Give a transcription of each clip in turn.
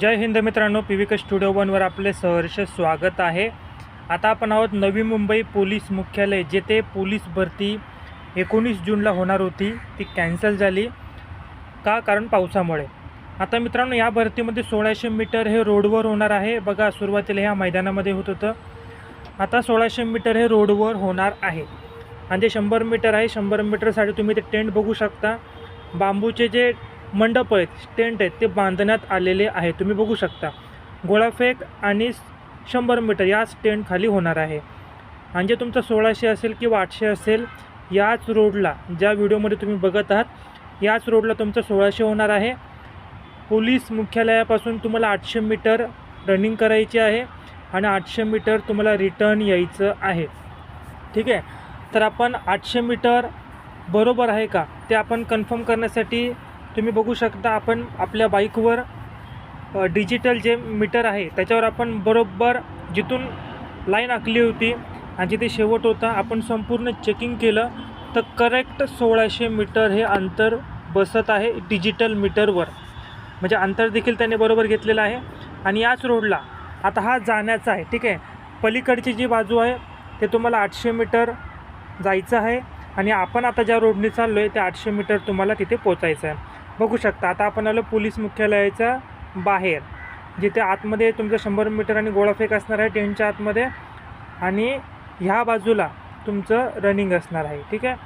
जय हिंद मित्रांनो P V K studio वनवर आपले सहर्ष स्वागत आहे. आता आपण आहोत नवी मुंबई पोलीस मुख्यालय जेथे पोलीस भरती एकोणीस जूनला होणार होती. ती कॅन्सल झाली का? कारण पावसामुळे. आता मित्रांनो या भरतीमध्ये सोळाशे मीटर हे रोडवर होणार आहे. बघा सुरुवातीला ह्या मैदानामध्ये होत होतं. आता सोळाशे मीटर हे रोडवर होणार आहे. आणि जे शंभर मीटर आहे शंभर मीटरसाठी तुम्ही ते टेंट बघू शकता. बांबूचे जे मंडप आहेत टेंट आहेत ते बांधण्यात आलेले आहे तुम्ही बघू शकता. गोळाफेक आणि शंभर मीटर याच टेंटखाली होणार आहे. आणि जे तुमचं सोळाशे असेल किंवा आठशे असेल याच रोडला ज्या व्हिडिओमध्ये तुम्ही बघत आहात याच रोडला तुमचं सोळाशे होणार आहे. पोलीस मुख्यालयापासून तुम्हाला आठशे मीटर रनिंग करायची आहे आणि आठशे मीटर तुम्हाला रिटर्न यायचं आहे. ठीक आहे? तर आपण आठशे मीटर बरोबर आहे का? ते आपण कन्फर्म करण्यासाठी तुम्ही बघू शकता आपण आपल्या बाईकवर डिजिटल जे मीटर आहे त्याच्यावर आपण बरोबर जिथून लाईन आखली होती आणि जिथे शेवट होता आपण संपूर्ण चेकिंग केलं तर करेक्ट सोळाशे मीटर हे अंतर बसत आहे डिजिटल मीटरवर म्हणजे अंतर देखील त्याने बरोबर घेतलेलं आहे. आणि याच रोडला आता हा जाण्याचा आहे ठीक आहे? पलीकडची जी बाजू आहे ते तुम्हाला आठशे मीटर जायचं आहे. आणि आपण आता ज्या रोडने चाललो आहे त्या आठशे मीटर तुम्हाला तिथे पोचायचं आहे. बघू शकता. आता आपण आलो पोलीस मुख्यालयाच्या बाहेर. जिथे आतमध्ये तुमचं शंभर मीटर आणि गोळाफेक असणार आहे टेंटच्या आतमध्ये आणि ह्या बाजूला तुमचं रनिंग असणार आहे. ठीक आहे?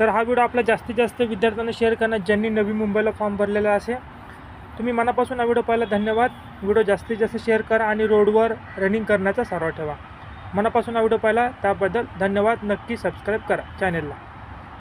तर हा व्हिडिओ आपला जास्तीत जास्त विद्यार्थ्यांना शेअर करणार ज्यांनी नवी मुंबईला फॉर्म भरलेला असेल. तुम्ही मनापासून हा व्हिडिओ पाहिला धन्यवाद. व्हिडिओ जास्तीत जास्त शेअर करा आणि रोडवर रनिंग करण्याचा सराव ठेवा. मनापासून हा व्हिडिओ पाहिला त्याबद्दल धन्यवाद. नक्की सबस्क्राईब करा चॅनेलला